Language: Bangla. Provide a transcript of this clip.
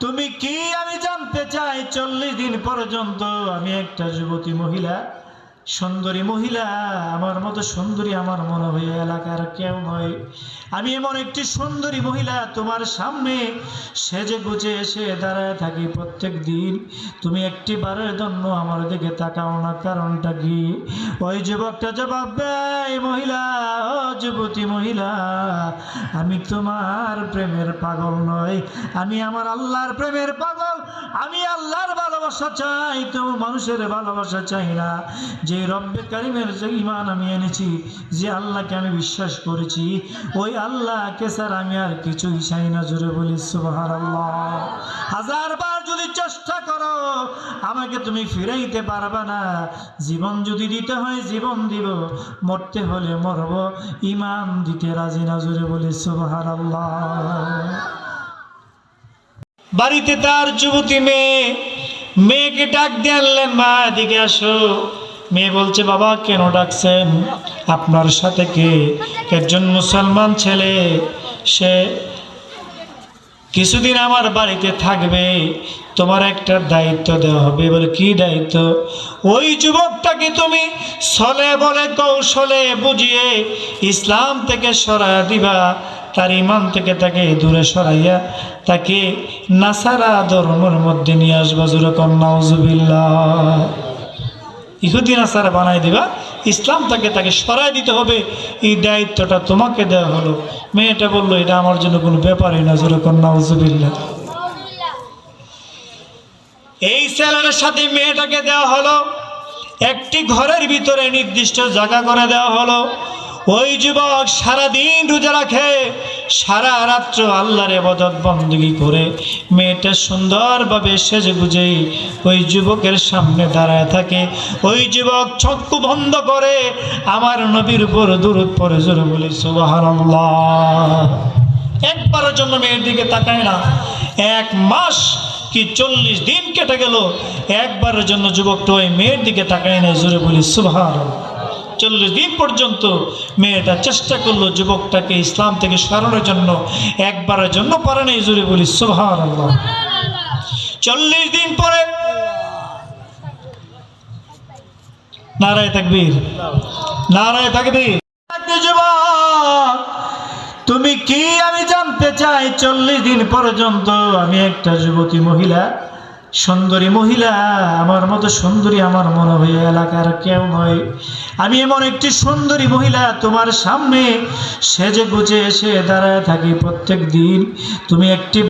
তুমি কি আমি জানতে চাই? চল্লিশ দিন পর্যন্ত আমি একটা যুবতী মহিলা। সুন্দরী মহিলা, আমার মতো সুন্দরী আমার মনে হয় এলাকার কেউ নয়। আমি এমন একটি সুন্দরী মহিলা, তোমার সামনে সেজে গুজে এসে দাঁড়ায় থাকি প্রত্যেক দিন। তুমি একটি বারের জন্য আমার দিকে তাকাও না, কারণটা কি? ওই যুবকটা জবাব দেয়, মহিলা, ও যুবতী মহিলা, আমি তোমার প্রেমের পাগল নয় আমি আমার আল্লাহর প্রেমের পাগল, আমি ভালোবাসা চাই তো মানুষের ভালোবাসা চাই না। যে রব্বে কারিমের যে ইমান আমি এনেছি, যে আল্লাহকে আমি বিশ্বাস করেছি, ওই আল্লাহকে স্যার আমি আর কিছুই চাই না, জোরে বলি সুবাহার আল্লাহ হাজার বার যদি চেষ্টা করো, আমাকে তুমি ফিরাইতে পারবে না। জীবন যদি দিতে হয়, জীবন দিব, মরতে হলে মরব। ইমান দিতে রাজি না, জোরে বলি সুবাহার আল্লাহ বাড়িতে তার যুবতী মেয়ে মেয়েকে ডাক দিয়ে আনলেন, মা, এদিকে আসো। মেয়ে বলছে, বাবা, কেন ডাকছেন? আপনার সাথে কে? একজন মুসলমান ছেলে। সে কিছুদিন আমার বাড়িতে থাকবে। তোমার একটা দায়িত্ব দেওয়া হবে। বলে, কি দায়িত্ব? ওই যুবকটাকে তুমি ছলে বলে, কৌশলে বুঝিয়ে ইসলাম থেকে সরাইয়া দিবা, তার ইমান থেকে তাকে দূরে সরাইয়া তাকে নাসারা ধর্মের মধ্যে নিয়ে আসবা, যেরকম নাউজুবিল্লাহ। ইহুদি নাসারা বানাই দিবা, ইসলাম তাকে তাকে সরাই দিতে হবে। এই দায়িত্বটা তোমাকে দেওয়া হলো। মেয়েটা বলল, এটা আমার জন্য কোনো ব্যাপারই না, যেরকম নাউজুবিল্লাহ। এই ছেলের সাথে মেয়েটাকে দেওয়া হলো, একটি ঘরের ভিতরে নির্দিষ্ট জায়গা করে দেওয়া হলো। ওই যুবক সারাদিন রোজা রাখে, সারা রাত্র আল্লাহর এবাদত বন্দী করে মেয়েটা সুন্দরভাবে সেজে গুজে ওই যুবকের সামনে দাঁড়ায় থাকে। ওই যুবক চক্ষু বন্ধ করে আমার নবীর উপর দূরত পরে জোরে বলি, সুবহানাল্লাহ। একবারের জন্য মেয়ের দিকে তাকায় না। এক মাস কি চল্লিশ দিন কেটে গেল? একবারের জন্য যুবকটা ওই মেয়ের দিকে তাকায় না, জোরে বলি সুভার চল্লিশ দিন পর্যন্ত মেয়েটা চেষ্টা করল যুবকটাকে ইসলাম থেকে সরানোর জন্য। একবারের জন্য পারে নাই, জোরে বলি সুভার চল্লিশ দিন পরে নারায় তাকবীর। নারায় তাকবীর। যুবক তুমি কি আমি জানতে চাই? চল্লিশ দিন পর্যন্ত আমি একটা যুবতী মহিলা, সুন্দরী মহিলা। আমার মতো সুন্দরী আমার মনে হয় এলাকার কেউ নয়। আমি এমন একটি সুন্দরী মহিলা তোমার সামনে সেজে গুজে এসে দাঁড়ায় থাকি প্রত্যেক দিন তুমি একটি